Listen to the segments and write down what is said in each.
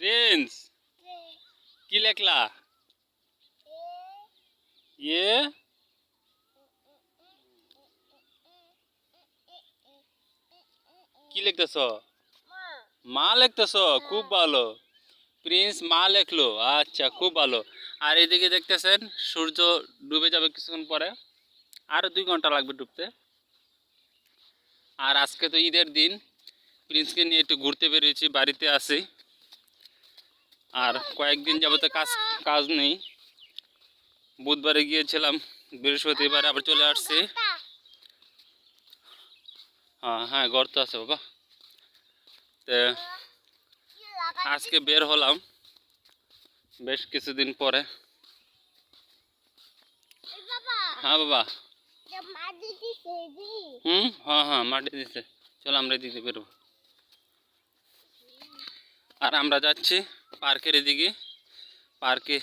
Prince কি লেখলা ইয়ে কি লিখতেছ মা লিখতেছ খুব ভালো প্রিন্স মা লেখলো আচ্ছা খুব ভালো আর এদিকে দেখতেছেন সূর্য ডুবে যাবে কিছুক্ষণ পরে আরও দুই ঘণ্টা লাগবে ডুবতে আর আজকে তো ঈদের দিন প্রিন্সকে নিয়ে একটু ঘুরতে বেরিয়েছি বাড়িতে আসি আর কয়েকদিন যাবতে কাজ কাজ নেই। বুধবারে গিয়েছিলাম, বৃহস্পতিবার আবার চলে আসছি। হ্যাঁ হ্যাঁ গর্ত আছে বাবা। তো আজকে বের হলাম বেশ কিছুদিন পরে। হ্যাঁ বাবা। হুম হ্যাঁ হ্যাঁ মাটি দিতে চলো আমরা দিতে বেরোবো। আর আমরা যাচ্ছি পার্কের এদিকে, পার্কে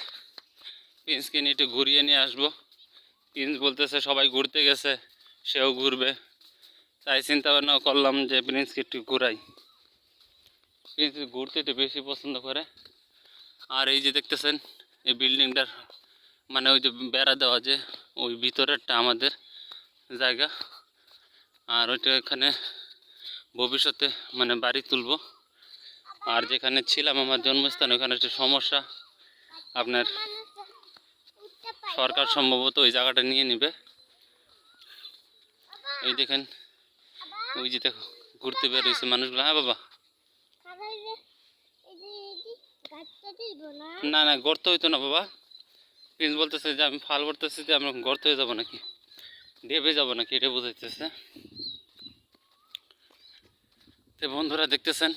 প্রিন্সকে নিয়ে একটু ঘুরিয়ে নিয়ে আসব। প্রিন্স বলতেছে সবাই ঘুরতে গেছে, সেও ঘুরবে। তাই চিন্তা ভাবনা করলাম যে প্রিন্সকে একটু ঘুরাই। প্রিন্স ঘুরতে একটু বেশি পছন্দ করে। আর এই যে দেখতেছেন, এই বিল্ডিংটার মানে ওই যে বেড়া দেওয়া যে, ওই ভিতরেরটা আমাদের জায়গা। আর ওইটা এখানে ভবিষ্যতে মানে বাড়ি তুলবো। আর যেখানে ছিলাম, আমার জন্মস্থান, ওখানে একটু সমস্যা। আপনার সরকার সম্ভবত ওই জায়গাটা নিয়ে নেবে। এই দেখেন, ওই যে দেখো, ঘুরতে বেরোইছে মানুষগুলো। হ্যাঁ বাবা। না না, গর্ত হইতো না, বাবা। প্রিন্স বলতেছে যে, আমি ফাল করতেছি যে, আমরা গর্ত হয়ে যাব নাকি? ডেবে যাব নাকি? এটা বোঝাইতেছে। তো বন্ধুরা দেখতেছেন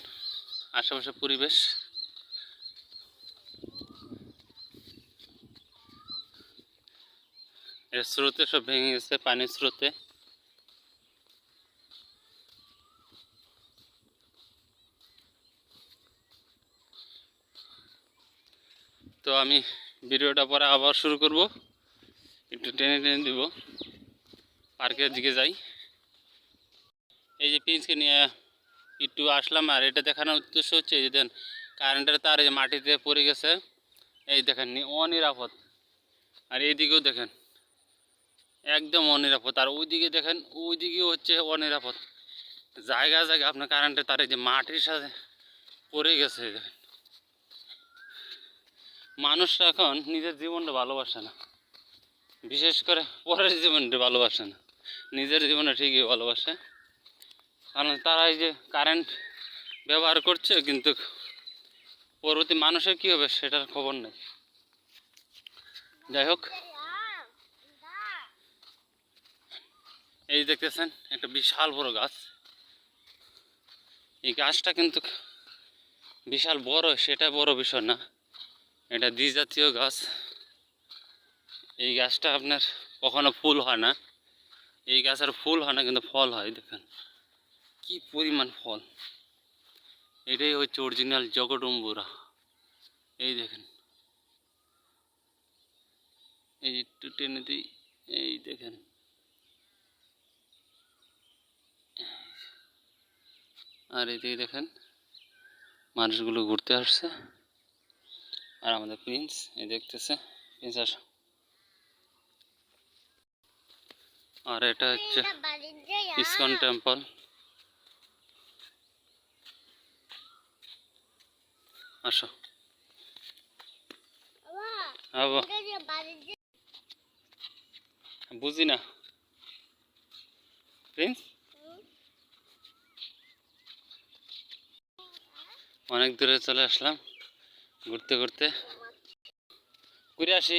আশেপাশে পরিবেশ। এর স্রোতে সব ভেঙে গেছে, পানির স্রোতে। তো আমি ভিডিওটা পরে আবার শুরু করব। একটু টেনে টেনে দিব। পার্কের দিকে যাই। এই যে পিন্সকে নিয়ে একটু আসলাম আর এটা দেখানোর উদ্দেশ্য হচ্ছে এই দেন কারেন্টের তার এই মাটিতে পড়ে গেছে, এই দেখেন অনিরাপদ। আর এইদিকেও দেখেন, একদম অনিরাপদ। আর ওইদিকে দেখেন, ওইদিকেও হচ্ছে অনিরাপদ। জায়গা জায়গা আপনার কারেন্টের তার যে মাটির সাথে পড়ে গেছে দেখেন। মানুষটা এখন নিজের জীবনটা ভালোবাসে না। বিশেষ করে পরের জীবনটা ভালোবাসে না। নিজের জীবনে ঠিকই ভালোবাসে। কারণ তারা এই যে কারেন্ট ব্যবহার করছে, কিন্তু পরবর্তী মানুষের কী হবে সেটার খবর নেই। যাই হোক। এই দেখতেছেন, একটা বিশাল বড় গাছ। এই গাছটা কিন্তু বিশাল বড়, সেটা বড় বিষয় না। এটা দ্বিজাতীয় গাছ। এই গাছটা আপনার কখনো ফুল হয় না। এই গাছের ফুল হয় না, কিন্তু ফল হয়, দেখেন। কি পরিমাণ ফল? এটাই হচ্ছে অরিজিনাল জগডম্বুরা এই দেখেন। এই একটু টেনে দিই এই দেখেন। আর এদিকে দেখেন মানুষগুলো ঘুরতে আসছে। আর আমাদের প্রিন্স এই দেখতেছে। প্রিন্স আস। আর এটা হচ্ছে ইসকন টেম্পল আসো। বুঝি না। প্রিন্স? অনেক দূরে চলে আসলাম ঘুরতে ঘুরতে। ঘুরে আসি।